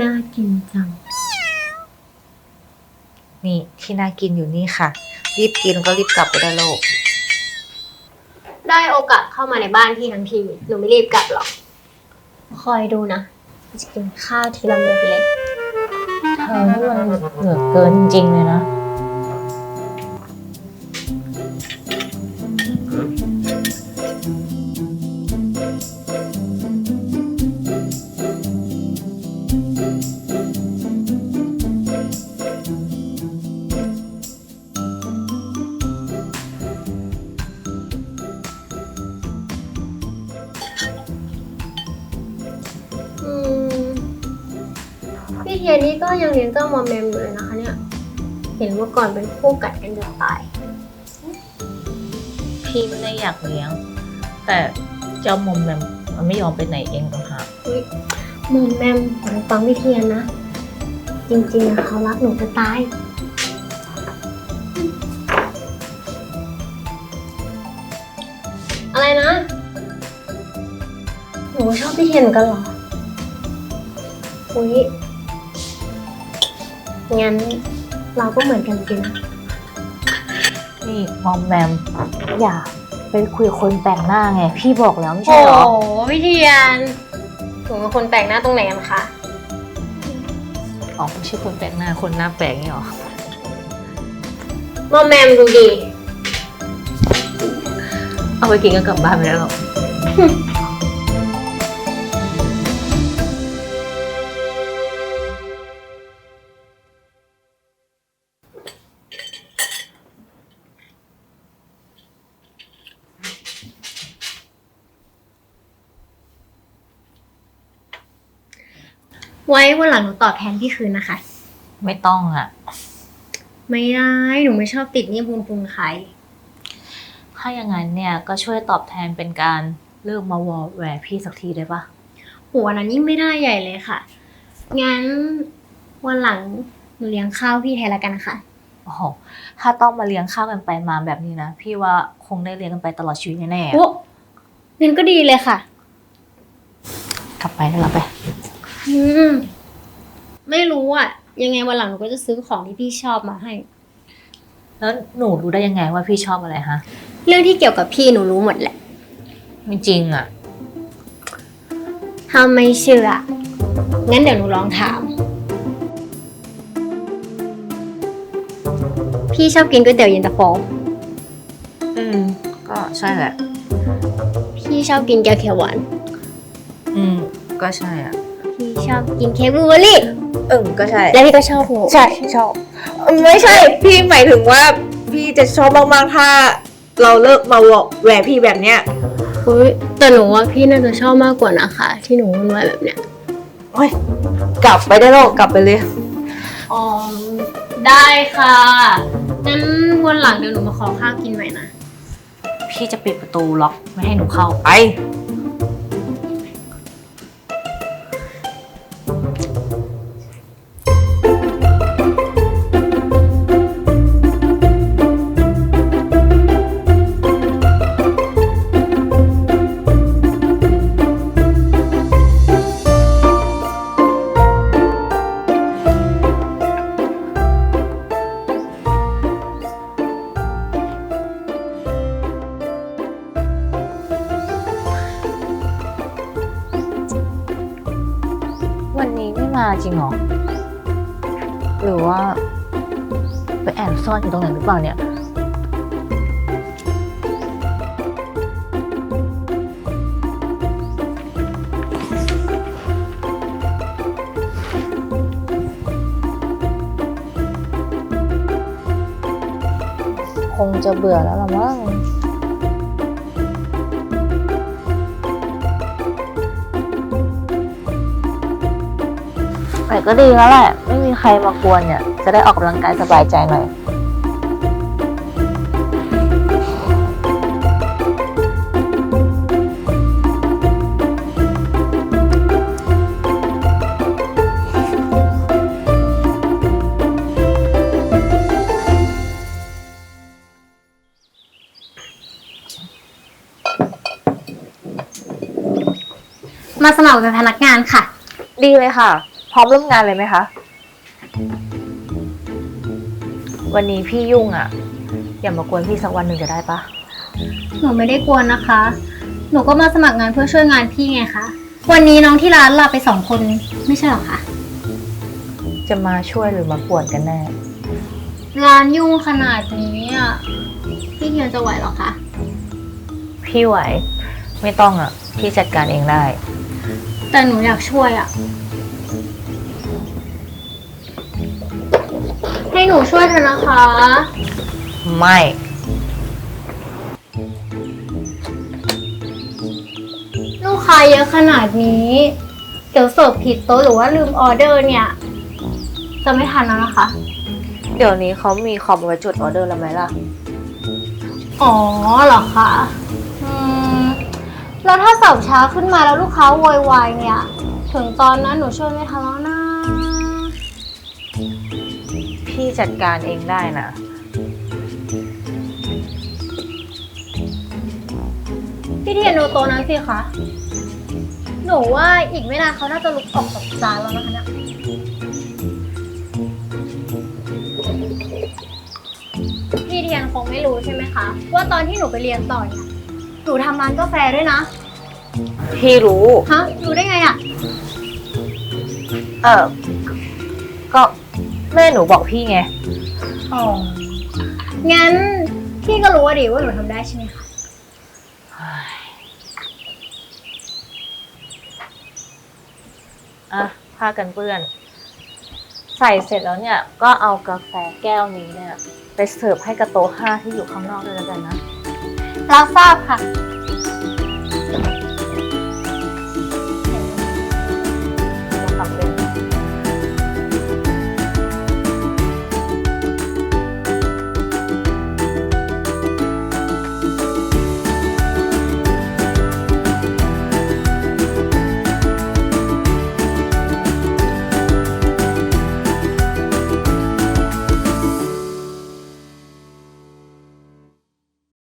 น่ากินจัง นี่ที่น่ากินอยู่นี่ค่ะ รีบกินก็รีบกลับไปได้โลก ได้โอกาสเข้ามาในบ้านพี่ทั้งทีหนูไม่รีบกลับหรอก คอยดูนะจะกินข้าวทีละเม็ดเลยเธอนี่มันเหลือเกินจริงๆเลยนะ พี่เทียนนี่ก็ยังเลี้ยงเจ้ามอมแมมอยู่เลยนะคะเนี่ย เห็นว่าก่อนเป็นคู่กัดกันจะตาย พี่ไม่ได้อยากเลี้ยง แต่เจ้ามอมแมมมันไม่ยอมไปไหนเองต่างหากมอมแมมของฟังพี่เทียนนะ จริงๆอะเขารักหนูจะตาย อะไรนะ หนูชอบพี่เทียนเหมือนกันเหรอ อุ้ย งั้นเราก็เหมือนกันจริงนะ นี่มอมแมมอย่าไปคุยกับคนแปลกหน้าไง พี่บอกแล้วไม่ใช่เหรอ โอ้พี่เทียนหนูเป็นคนแปลกหน้าตรงไหนกันคะ อ๋อไม่ใช่คนแปลกหน้าคนหน้าแปลกนี่หรอ มอมแมมดูดี เอาไปกินกันกลับบ้านไปแล้วหรอ ไว้วันหลังหนูตอบแทนพี่คืนนะคะ ไม่ต้องอะไม่ได้ หนูไม่ชอบติดหนี่บุญคุณใคร ถ้าอย่างนั้นเนี่ยก็ช่วยตอบแทนเป็นการเลิกมาวอแหวร์พี่สักทีได้ปะหัวนั้นยิ่งไม่ได้ใหญ่เลยค่ะ งั้นวันหลังหนูเลี้ยงข้าวพี่แทนละกันค่ะ โอ้โหถ้าต้องมาเลี้ยงข้าวกันไปมาแบบนี้นะ พี่ว่าคงได้เลี้ยงกันไปตลอดชีวิตแน่ๆโอ้งั้นก็ดีเลยค่ะ กลับไปได้แล้วไป อืมไม่รู้อะ ยังไงวันหลังหนูก็จะซื้อของที่พี่ชอบมาให้ แล้วหนูรู้ได้ยังไงว่าพี่ชอบอะไรฮะ เรื่องที่เกี่ยวกับพี่หนูรู้หมดแหละไม่จริงอะ ถ้าไม่เชื่อ งั้นเดี๋ยวหนูลองถาม พี่ชอบกินก๋วยเตี๋ยวเย็นตาโฟ อืม ก็ใช่แหละ พี่ชอบกินแกงเขียวหวาน อืม ก็ใช่อะพี่ ชอบกินเค้กบลูเบอร์รี่ เออก็ใช่ แล้วพี่ก็ชอบหนูใช่ชอบไม่ใช่ พี่หมายถึงว่า พี่จะชอบมากๆถ้า เราเลิกมาแหวะพี่แบบเนี้ยอุ้ยแต่หนูว่าพี่น่าจะชอบมากกว่านะคะ ที่หนูวุ่นวายแบบเนี้ยโอ้ยกลับไปได้แล้วกลับไปเลยอ๋อได้ค่ะงั้นวันหลังเดี๋ยวหนูมาขอข้าวกินใหม่นะ พี่จะปิดประตูล็อกไม่ให้หนูเข้าไป มาจริงเหรอ หรือว่า ไปแอบซ่อนอยู่ตรงไหนหรือเปล่าเนี่ย คงจะเบื่อแล้วละมั้ง ก็ดีแล้วแหละ ไม่มีใครมากวนเนี่ย จะได้ออกกำลังกายสบายใจหน่อยมาสมัครเป็นพนักงานค่ะ ดีเลยค่ะ พร้อมร่วมงานเลยไหมคะ วันนี้พี่ยุ่งอะ่ะ อย่ามากวนพี่สักวันหนึ่งจะได้ปะหนูไม่ได้กวนนะคะ หนูก็มาสมัครงานเพื่อช่วยงานพี่ไงคะ วันนี้น้องที่ร้านลาไปสองคนไม่ใช่หรอคะ จะมาช่วยหรือมาป่วนกันแน่ ร้านยุ่งขนาดนี้อะ พี่เทียนจะไหวเหรอคะ พี่ไหว ไม่ต้องอะ่ะ พี่จัดการเองได้ แต่หนูอยากช่วยอะ ให้หนูช่วยเถอะนะคะ ไม่ ลูกค้าเยอะขนาดนี้ เดี๋ยวเสิร์ฟผิดโต๊ะหรือว่าลืมออเดอร์เนี่ย จะไม่ทันแล้วนะคะ เดี๋ยวนี้เขามีคอมไว้จดออเดอร์แล้วไหมล่ะ อ๋อเหรอคะอืมแล้วถ้าเสิร์ฟช้าขึ้นมาแล้วลูกค้าโวยวายเนี่ย ถึงตอนนั้นหนูช่วยไม่ทันแล้ว จัดการเองได้นะพี่เทียนดูโต๊ะนั้นสิคะ หนูว่าอีกไม่นานเขาน่าจะลุกออกจากจานแล้วนะคะเนี่ยพี่เทียนคงไม่รู้ใช่ไหมคะ ว่าตอนที่หนูไปเรียนต่อเนี่ย หนูทำร้านกาแฟด้วยนะ พี่รู้ ฮะ รู้ได้ไงอะ เออก็ แม่หนูบอกพี่ไง อ๋อ งั้นพี่ก็รู้ว่าดีว่าหนูทำได้ใช่ไหมคะ อะผ้ากันเปื้อน ใส่เสร็จแล้วเนี่ย ก็เอากาแฟแก้วนี้เนี่ย ไปเสิร์ฟให้กับโต๊ะห้าที่อยู่ข้างนอกด้วยแล้วกันนะ รับทราบค่ะ